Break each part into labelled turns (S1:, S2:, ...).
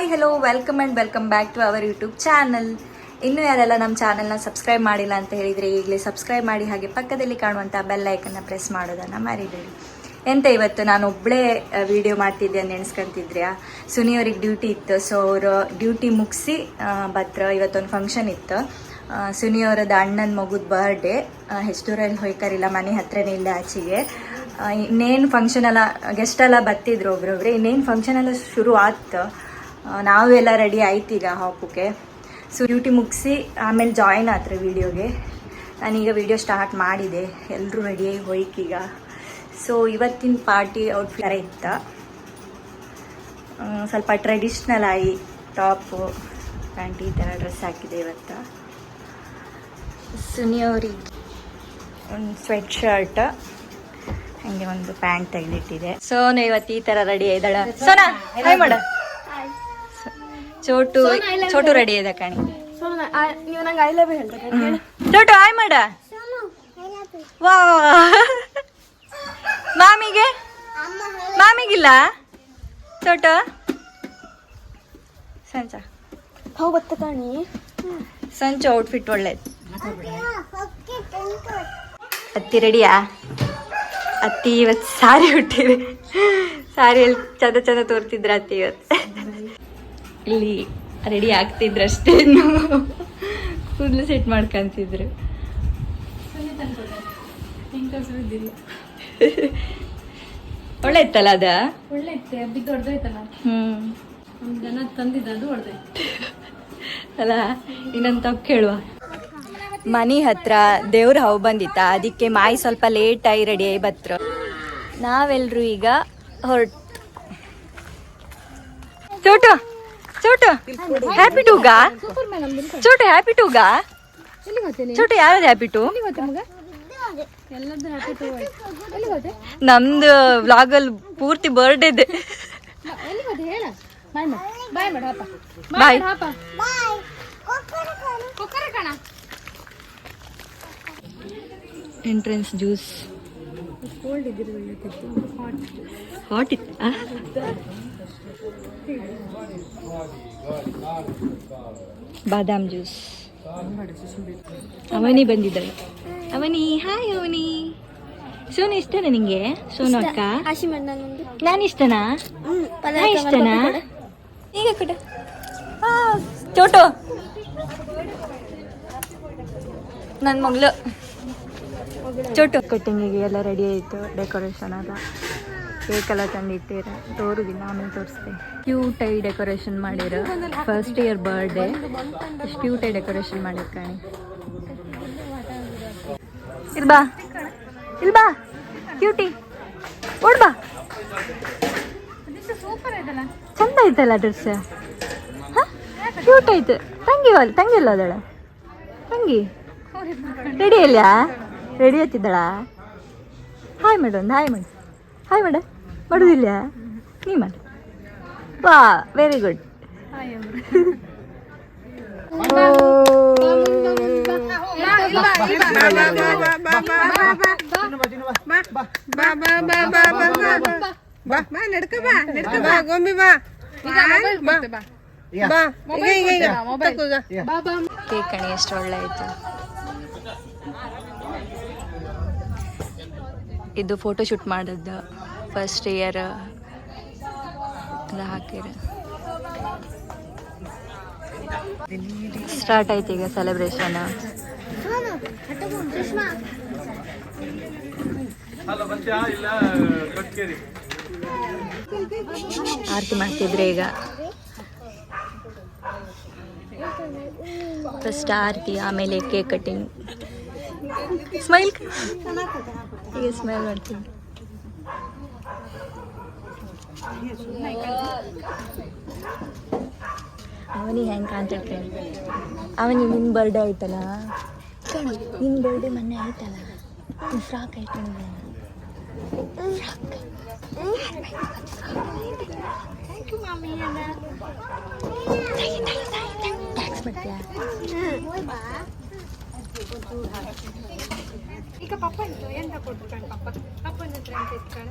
S1: Hi hello welcome and welcome back to our YouTube channel ಇನ್ನೂ ಯಾರೆಲ್ಲ ನಮ್ಮ ಚಾನಲ್ನ ಸಬ್ಸ್ಕ್ರೈಬ್ ಮಾಡಿಲ್ಲ ಅಂತ ಹೇಳಿದರೆ ಈಗಲೇ ಸಬ್ಸ್ಕ್ರೈಬ್ ಮಾಡಿ, ಹಾಗೆ ಪಕ್ಕದಲ್ಲಿ ಕಾಣುವಂಥ ಬೆಲ್ ಐಕನ್ನ ಪ್ರೆಸ್ ಮಾಡೋದನ್ನು ಮರಿಬೇಡಿ. ಎಂತ ಇವತ್ತು ನಾನು ಒಬ್ಬಳೇ ವಿಡಿಯೋ ಮಾಡ್ತಿದ್ದೆ ಅಂತ ಸುನಿ ಅವ್ರಿಗೆ ಡ್ಯೂಟಿ ಇತ್ತು ಸೊ ಅವರು ಡ್ಯೂಟಿ ಮುಗಿಸಿ ಬತ್ರ ಇವತ್ತೊಂದು ಫಂಕ್ಷನ್ ಇತ್ತು. ಸುನಿ ಅವರದ್ದು ಅಣ್ಣನ ಮಗುದ ಬರ್ಡೇ ಹೆಚ್ದೂರಲ್ಲಿ ಹೋಯ್ಕರಿಲ್ಲ, ಮನೆ ಹತ್ರನೇ ಇಲ್ಲ ಆಚೆಗೆ. ಇನ್ನೇನು ಫಂಕ್ಷನ್ ಎಲ್ಲ ಗೆಸ್ಟ್ ಎಲ್ಲ ಬತ್ತಿದ್ರು ಒಬ್ರೊಬ್ರೆ, ಇನ್ನೇನು ಫಂಕ್ಷನ್ ಎಲ್ಲ ಶುರು ಆಯ್ತು ನಾವು ಎಲ್ಲ ರೆಡಿ ಆಯ್ತು ಈಗ ಹಾಪಕ್ಕೆ ಸೊ ಡ್ಯೂಟಿ ಮುಗಿಸಿ ಆಮೇಲೆ ಜಾಯಿನ್ ಆದರೆ ವೀಡಿಯೋಗೆ ನಾನೀಗ ವಿಡಿಯೋ ಸ್ಟಾರ್ಟ್ ಮಾಡಿದೆ. ಎಲ್ಲರೂ ರೆಡಿ ರೆಡಿಯಾಗಿ ಹೋಯ್ಕೀಗ ಸೊ ಇವತ್ತಿನ ಪಾರ್ಟಿ ಔಟ್ಫಿಟ್ ಫಿಟ್ ಇತ್ತ? ಸ್ವಲ್ಪ ಟ್ರೆಡಿಷ್ನಲ್ ಆಗಿ ಟಾಪು ಪ್ಯಾಂಟ್ ಈ ಥರ ಡ್ರೆಸ್ ಹಾಕಿದೆ ಇವತ್ತು. ಸುನಿಯವರಿಗೆ ಒಂದು ಸ್ವೆಟ್ ಶರ್ಟ್ ಹಂಗೆ ಒಂದು ಪ್ಯಾಂಟ್ ತೆಗೆದಿಟ್ಟಿದೆ. ಸೋನು ಇವತ್ತು ಈ ಥರ ರೆಡಿ ಇದ್ದಾಳ ಸೋನಾ ಮಾಡ. ಚೋಟು ಚೋಟು ರೆಡಿ ಇದೆ ಕಣಿ.
S2: ನೀವು ನಂಗೆ ಐ ಲವ್
S1: ಚೋಟು ಆಯ್ ಮಾಡ. ವಾ ಮಾಮಿಗೆ? ಮಾಮಿಗಿಲ್ಲ? ಚೋಟು? ಸಂಚ.
S2: ಹೋಗಿ ಬತ್ತ ಕಣಿ.
S1: ಸಂಚು ಔಟ್ಫಿಟ್ ಒಳ್ಳೇದು. ಅತ್ತಿ ರೆಡಿಯಾ ಅತ್ತಿ ಇವತ್ತು ಸಾರಿ ಹುಟ್ಟಿದೆ ಸಾರಿಯಲ್ಲಿ ಚಂದ ಚಂದ ತೋರ್ತಿದ್ರ ಅತ್ತಿ ಇವತ್ತು ಇಲ್ಲಿ ರೆಡಿ ಆಗ್ತಿದ್ರು ಅಷ್ಟೇ ಕೂದಲು ಸೆಟ್ ಮಾಡ್ಕೊಂತಿದ್ರು. ಒಳ್ಳೆ ಇತ್ತಲ್ಲ ಅದ?
S2: ಒಳ್ಳೆ ಇತ್ತೆ ಬಿದ್ದು ಹೊಡೆದೋಯ್ತಲ್ಲ
S1: ಹ್ಮ್
S2: ಜನ ತಂದಿದ್ದ ಅದು
S1: ಅಲ್ಲ ಇನ್ನೊಂದು ತಪ್ಪು ಕೇಳುವ. ಮನಿ ಹತ್ರ ದೇವ್ರ ಹಾವು ಬಂದಿತ್ತ ಅದಕ್ಕೆ ಮಾಯಿ ಸ್ವಲ್ಪ ಲೇಟ್ ಆಗಿ ರೆಡಿ ಆಗಿ ಬತ್ರು ನಾವೆಲ್ಲರೂ ಈಗ ಹೊರಟು. ಚೋಟು! ಚೋಟು ಹ್ಯಾಪಿ ಟೂಗಾ ಚೋಟು ಹ್ಯಾಪಿ ಟೂಗಾ
S2: ಗಾ? ಗೊತ್ತೆ ನೀ
S1: ಚೋಟು ಯಾರದು ಹ್ಯಾಪಿ ಟು
S2: ಟು
S1: ನಮ್ದು ವ್ಲಾಗಲ್ಲಿ ಪೂರ್ತಿ ಬರ್ಡೇದೆ
S2: ಬಾಯ್
S1: ಎಂಟ್ರೆನ್ಸ್ ಜ್ಯೂಸ್
S2: ಹಾಟ್
S1: ಇತ್ತ ಬಾದಾಮ್ ಜ್ಯೂಸ್. ಅವನಿ ಬಂದಿದ್ದಾಳೆ. ಅವನಿ ಹಾಯ್ ಅವನಿ. ಸೋನು ಇಷ್ಟನಾ ನಿಂಗೆ? ಸೋನು ಅಕ್ಕ? ನಾನು ಇಷ್ಟನಾ? ಇಷ್ಟನಾ? ಈಗ ಕೊಡು. ಚೋಟು. ನನ್ನ ಮಗಳು. ಚೋಟು. ಕಟ್ಟಿಂಗಿಗೆ ಎಲ್ಲ ರೆಡಿ ಆಯಿತು ಡೆಕೋರೇಷನ್ ಎಲ್ಲ ಕೇಕ್ ಎಲ್ಲ ತಂದಿಟ್ಟಿರ ತೋರುದಿಲ್ಲ ಆಮೇಲೆ ತೋರಿಸ್ತೆ ಕ್ಯೂಟ್ ಐ ಡೆಕೋರೇಷನ್ ಮಾಡಿರ ಫಸ್ಟ್ ಇಯರ್ ಬರ್ಡೇ ಎಷ್ಟು ಕ್ಯೂಟ್ ಐ ಡೆಕೋರೇಷನ್ ಮಾಡಿರ್ ಕಾಣಿ. ಇಲ್ ಬಾ. ಇಲ್ ಬಾ. ಕ್ಯೂಟಿ
S2: ಓಡ್ಬಾ
S1: ಚಂದ ಐತಲ್ಲ ಡ್ರೆಸ್ ಕ್ಯೂಟ್ ಐತೆ. ತಂಗಿ ಅಲ್ಲ ತಂಗಿ ಇಲ್ಲ ಅದಳ? ತಂಗಿ? ರೆಡಿ ಇಲ್ಲ ready ಆಯ್ತಿದ್ದಳ hi madam hi madam hi ಮಾಡ ಮಾಡುದಿಲ್ಲ ನೀ ಮಾಡು ವಾ ವೆರಿ ಗುಡ್
S3: ಬಾ ಬಾ ನಡ್ಕ ಬಾ ನಡ್ಕ ಬಾ ಗೊಂಬಿ ಬಾ ಬಾ ಬಾ ಈಗ ಈಗ ಈಗ ತಗೋ ಈಗ.
S1: ಕೇಕ್ ಕಣಿ ಎಷ್ಟು ಒಳ್ಳೆ ಆಯ್ತು ಇದು ಫೋಟೋ ಶೂಟ್ ಮಾಡಿದ್ದು ಫಸ್ಟ್ ಇಯರ್ ಹಾಕಿರ ಸ್ಟಾರ್ಟ್ ಆಯ್ತು ಈಗ ಸೆಲೆಬ್ರೇಷನ್ ಆರತಿ ಮಾಡ್ತಿದ್ರೆ ಈಗ. ಫಸ್ಟ್ ಆರತಿ, ಆಮೇಲೆ ಕೇಕ್ ಕಟಿಂಗ್ ಸ್ಮೈಲ್ ಈಗ ಸ್ಮೈಲ್ ಮಾಡ್ತೀನಿ ಅವನಿಗೆ ಹೆಂಗೆ ಕಾಣ್ತೈತೆ? ಅವನಿಗೆ ನಿನ್ನ ಬರ್ಡೇ ಆಯ್ತಲ್ಲ? ನಿನ್ನ ಬರ್ಡೇ ಮೊನ್ನೆ ಆಯ್ತಲ್ಲ? ಫ್ರಾಕ್ ಆಯ್ತು ಟ್ಯಾಕ್ಸ್
S2: ಈಗ ಪಪ್ಪ ಇತ್ತು ಎಂತ ಕಣ್ ಪಪ್ಪ ಪಪ್ಪನ ಹತ್ರ ಕಣ್?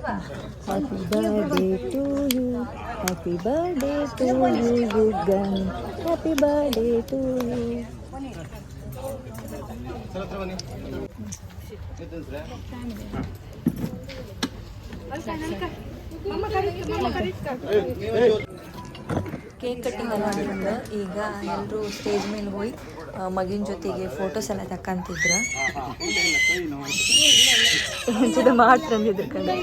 S1: ಹೇಳ್ತಾಳ happy birthday to you happy birthday to you Yugan happy birthday to you cake cutting ಎಲ್ಲ ಈಗ ಎಲ್ಲರೂ ಸ್ಟೇಜ್ ಮೇಲೆ ಹೋಗಿ ಮಗಿನ ಜೊತೆಗೆ ಫೋಟೋಸ್ ಎಲ್ಲ ತಕ್ಕಂತಿದ್ರು. ಒಂಚೂರು ಮಾಡಿ ತಂದಿದ್ರು ಕಡೆ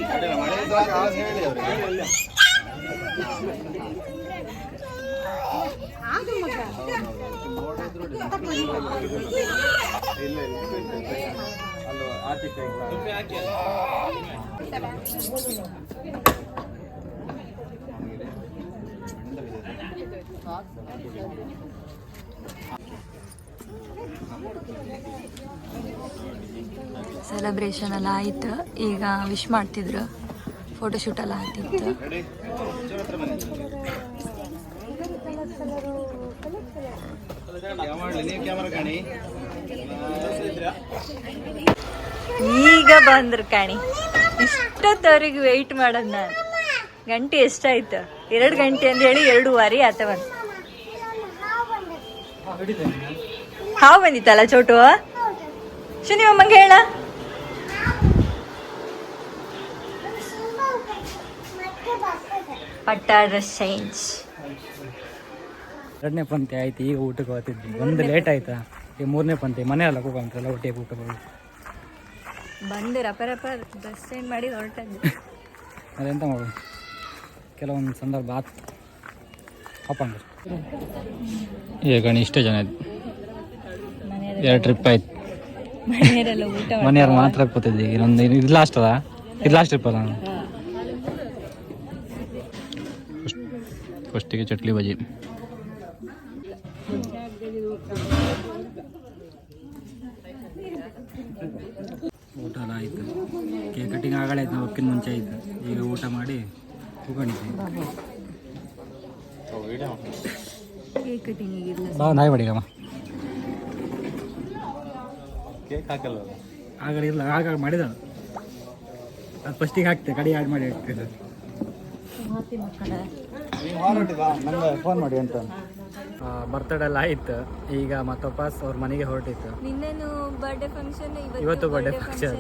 S1: ಸೆಲೆಬ್ರೇಷನ್ ಎಲ್ಲ ಆಯ್ತು. ಈಗ ವಿಶ್ ಮಾಡ್ತಿದ್ರು. ಫೋಟೋಶೂಟ್ ಎಲ್ಲ ಆಗ್ತಿತ್ತು. ಈಗ ಬಂದ್ರು ಕಾಣಿ. ಇಷ್ಟೊತ್ತವ್ರಿಗೆ ವೆಯ್ಟ್ ಮಾಡೋದು ನಾನು. ಗಂಟೆ ಎಷ್ಟಾಯ್ತು? ಎರಡು ಗಂಟೆ ಅಂತ ಹೇಳಿ ಎರಡೂವರೆ ಆತವ ಹಾವು ಬಂದಿತ್ತಲ್ಲ ಚೋಟು? ಶುನಿ ಅಮ್ಮಂಗೆ ಹೇಳ. ಪಟ್ಟ ಡ್ರೆಸ್ ಚೇಂಜ್
S4: ಎರಡನೇ ಪಂಕ್ತಿ ಆಯ್ತು ಈಗ ಊಟಕ್ಕೆ ಹೋಗ್ತಿದ್ವಿ. ಒಂದು ಲೇಟ್ ಆಯ್ತಾ? ಈಗ ಮೂರನೇ ಪಂಕ್ತಿ ಮನೆ ಅಲ್ಲ ಕೂಗಂತಲ್ಲ ಒಟ್ಟಿಗೆ ಹೋಗಿ
S1: ಬಂದು ರಪ ರಪ ಡ್ರೆಸ್ ಚೇಂಜ್ ಮಾಡಿ ಹೊರಟದ್ದು.
S4: ಅದೆಂತ ಮಾಡೋದು? ಕೆಲವೊಂದು ಸಂದರ್ಭ ಆತ್. ಅಪ್ಪಂಗ ಈಗ ಗಣಿ, ಇಷ್ಟೇ ಜನ ಎರಡು ಟ್ರಿಪ್ ಆಯ್ತು. ಮನೆಯವ್ರು ಮಾತ್ರ ಕೂತಿದ್ವಿ ಈಗ ಇದು ಲಾಸ್ಟ್ ಅದ ಇದು ಲಾಸ್ಟ್ ಟ್ರಿಪ್ ಅಲ್ಲ? ಫಸ್ಟಿಗೆ ಚಟ್ಲಿ ಬಜಿ ಊಟ ಎಲ್ಲ ಆಯಿತು. ಕೇಕ್ ಕಟ್ಟಿಂಗ್ ಆಗಲೇ ನಾವು ಹೋಗ್ಕಿನ ಮುಂಚೆ ಆಯ್ತು ಈಗ ಊಟ ಮಾಡಿ ಕೂಕೊಂಡಿದ್ವಿ
S1: ಕೇಕ್ ಕಟಿಂಗ್
S4: ನಾಯಿ ಬಡಿಗಮ್ಮ ಆಗಲೇ ಇಲ್ಲ ಆಗ ಮಾಡಿದ. ಅದು ಫಸ್ಟಿಗೆ ಹಾಕ್ತೆ ಕಡಿ ಆಡ್ ಮಾಡಿ ಹಾಕ್ತಿದ್ದೆ ಫೋನ್ ಮಾಡಿ ಅಂತ. ಬರ್ತಡೇ ಎಲ್ಲ ಆಯ್ತು. ಈಗ ಮತ್ತೆ ವಾಪಸ್ ಅವ್ರ ಮನೆಗೆ ಹೊರಟಿತ್ತು.
S1: ನಿನ್ನೆನು ಬರ್ಡೇ ಫಂಕ್ಷನ್
S4: ಇವತ್ತು ಬರ್ಡೇ ಫಂಕ್ಷನ್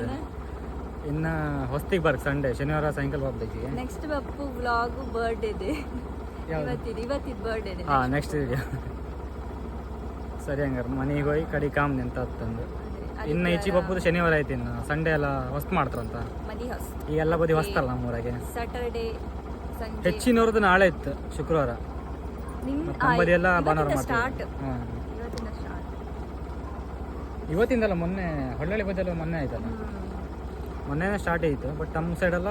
S4: ಇನ್ನ ಹೊಸ್ತಿಗೆ ಬರ್ಕ್ ಸಂಡೇ ಶನಿವಾರ ಸಾಯಂಕಾಲ ಹೋಗ್ಬೇಕಿಗೆ
S1: ನೆಕ್ಸ್ಟ್ ಬಪ್ಪು ವ್ಲಾಗು ಬರ್ಡೇ ಇದೆ
S4: ಹಾಂ ನೆಕ್ಸ್ಟ್ ಇದೆಯಾ ಸರಿ ಹಂಗಾರೆ ಮನೆಗೆ ಹೋಗಿ ಕಡಿ ಕಾಮ್ ನಿಂತ ತಂದು ಇನ್ನು ಈಚಿ ಬಪ್ಪುದು ಶನಿವಾರ ಐತಿ ಇನ್ನು. ಸಂಡೇ ಎಲ್ಲ ಹೊಸ್ತು ಮಾಡ್ತಾರಂತ.
S1: ಮದಿ ಹೊಸ್
S4: ಈ ಎಲ್ಲ ಬದಿ ಹೊಸ್ತಲ್ಲ ನಮ್ಮೂರಾಗೆ?
S1: ಸ್ಯಾಟರ್ಡೇ ಸಂಜೆ
S4: ಹೆಚ್ಚಿನವ್ರದ್ದು ನಾಳೆ ಇತ್ತು ಶುಕ್ರವಾರ. ನಮ್ಮದಿ ಎಲ್ಲ ಭಾನುವಾರ ಮಾಡ್ತಾರೆ ಹಾಂ ಇವತ್ತಿಂದಲ್ಲ ಮೊನ್ನೆ ಹೊಳ್ಳಳ್ಳಿ ಬದಿಯಲ್ಲ ಮೊನ್ನೆ ಆಯ್ತಲ್ಲ? ಮೊನ್ನೆನೇ ಸ್ಟಾರ್ಟ್ ಆಯಿತು ಬಟ್ ನಮ್ಮ ಸೈಡೆಲ್ಲ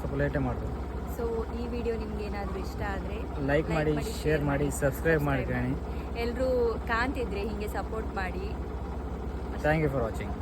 S4: ಸ್ವಲ್ಪ ಲೇಟೇ ಮಾಡಿದ್ರು.
S1: ಸೊ ಈ ವಿಡಿಯೋ ನಿಮ್ಗೆ ಏನಾದರೂ ಇಷ್ಟ ಆದ್ರೆ
S4: ಲೈಕ್ ಮಾಡಿ ಶೇರ್ ಮಾಡಿ ಸಬ್ಸ್ಕ್ರೈಬ್ ಮಾಡಿ.
S1: ಎಲ್ಲರೂ ಕಾಣ್ತಿದ್ರೆ ಹಿಂಗೆ ಸಪೋರ್ಟ್ ಮಾಡಿ.
S4: Thank you for watching